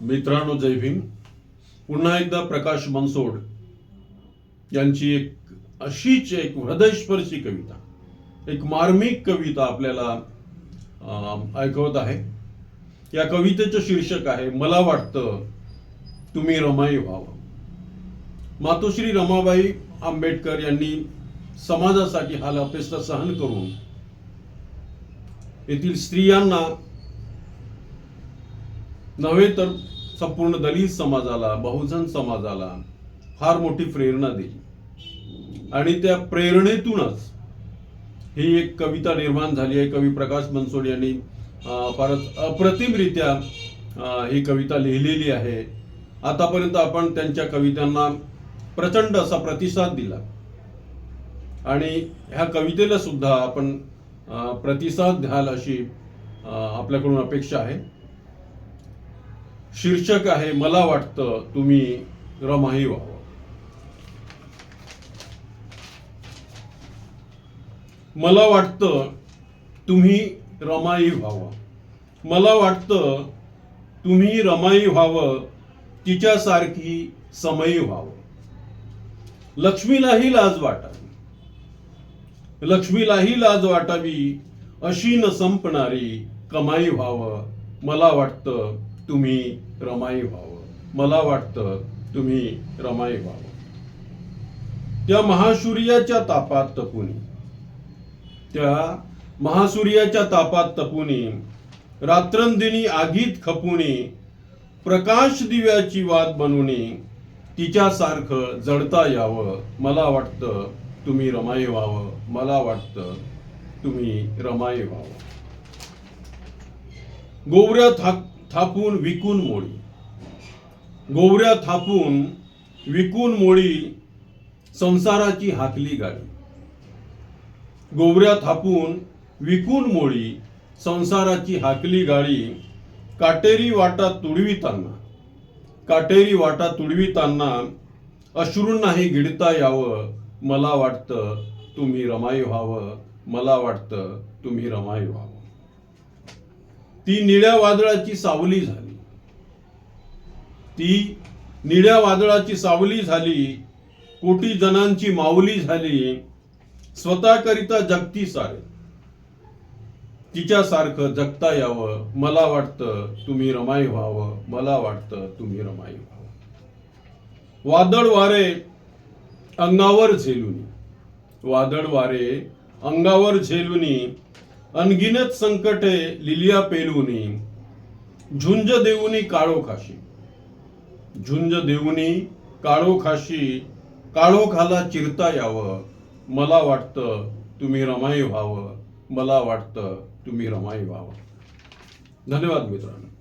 मित्रांनो जय भीम. पुन्हा एकदा प्रकाश मनसोड यांची एक अशीच एक हृदयस्पर्शी कविता एक मार्मिक कविता आपल्याला ऐकवत आहे. या कवितेचं शीर्षक आहे मला वाटतं तुम्ही रमाई व्हावं. मातोश्री रमाबाई आंबेडकर यांनी समाजासाठी हाल अपेष्टा सहन करून येथील स्त्रियांना नव्हे तर संपूर्ण दलित समाजाला बहुजन समाजाला फार मोठी प्रेरणा दिली. आणि त्या प्रेरणेतूनच ही एक कविता निर्माण झाली आहे. कवी प्रकाश बनसोड यांनी फारच अप्रतिमरित्या ही कविता लिहिलेली आहे. आतापर्यंत आपण त्यांच्या कवितांना प्रचंड असा प्रतिसाद दिला. आणि ह्या कवितेला सुद्धा आपण प्रतिसाद द्याल अशी आपल्याकडून अपेक्षा आहे. शीर्षक आहे मला वाटतं तुम्ही रमाई व्हावं. मला वाटतं तुम्ही रमाई व्हावं. मला वाटतं तुम्ही रमाई व्हावं तिच्यासारखी समयी व्हावं. लक्ष्मीलाही लाज वाटावी. लक्ष्मीलाही लाज वाटावी अशी न संपणारी कमाई व्हावं. मला वाटतं तुम्ही रमाई व्हावं. मला वाटतं तुम्ही रमाई व्हावं. त्या महासूर्याच्या तापात तपुनी. त्या महासूर्याच्या तापात तपुनी. रात्रंदिनी आगीत खपुनी. प्रकाश दिव्याची वाद बनवणी तिच्यासारखं जडता यावं. मला वाटतं तुम्ही रमाई व्हावं. मला वाटतं तुम्ही रमाई व्हावं. गोवऱ्या थाक थापून विकून मोळी गोवऱ्या थापून विकून मोळी संसाराची हाकली गाडी. गोवऱ्या थापून विकून मोळी संसाराची हाकली गाडी. काटेरी वाटा तुडविताना. काटेरी वाटा तुडविताना अश्रूंनाही गिडता यावं. मला वाटतं तुम्ही रमाई व्हावं. मला वाटतं तुम्ही रमाई व्हावं. ती निळ्या वादळाची सावली झाली. ती निळ्या वादळाची सावली झाली कोटी जणांची माऊली झाली स्वतःकरिता जगती सारे. तिच्यासारखं जगता यावं मला वाटतं तुम्ही रमाई व्हावं मला वाटतं तुम्ही रमाई व्हावं. वादळ वारे अंगावर झेलुनी वादळ वारे अंगावर झेलुनी अनगिनत संकटे लिलिया पेलुनी झुंज देऊनी काळोखाशी झुंज देऊनी काळोखाशी काळोखाला चिरता यावं. मला वाटतं तुम्ही रमाई व्हावं. मला वाटतं तुम्ही रमाई व्हावं. धन्यवाद मित्रांनो.